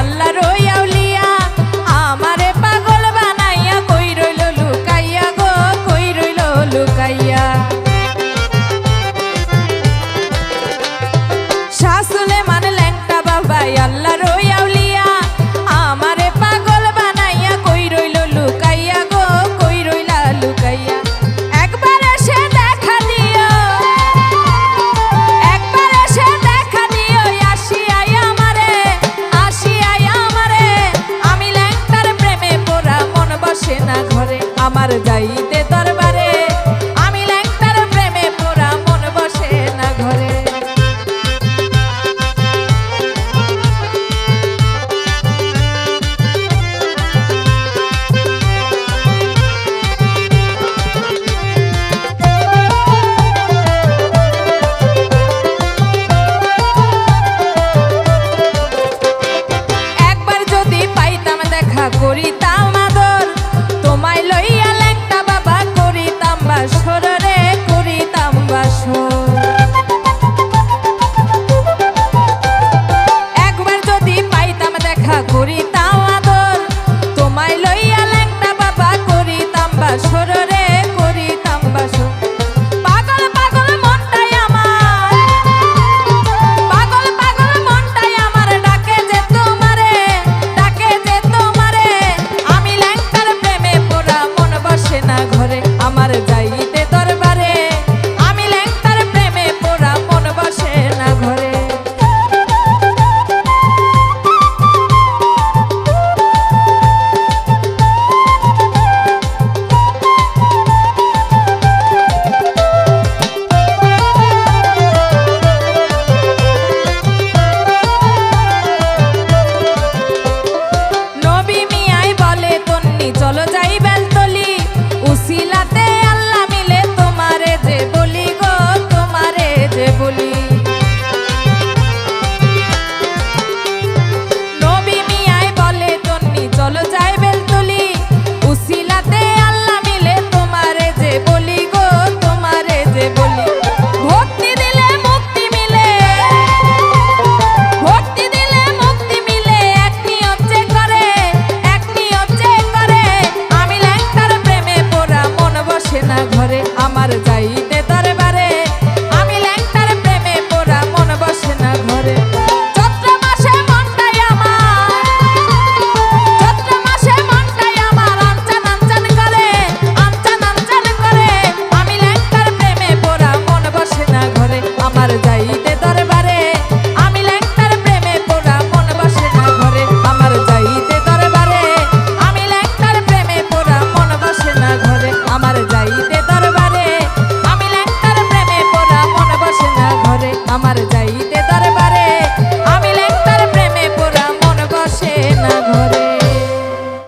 আল্লাহ রই somebody die. সররে যদি পাইতাম দেখা করিতাম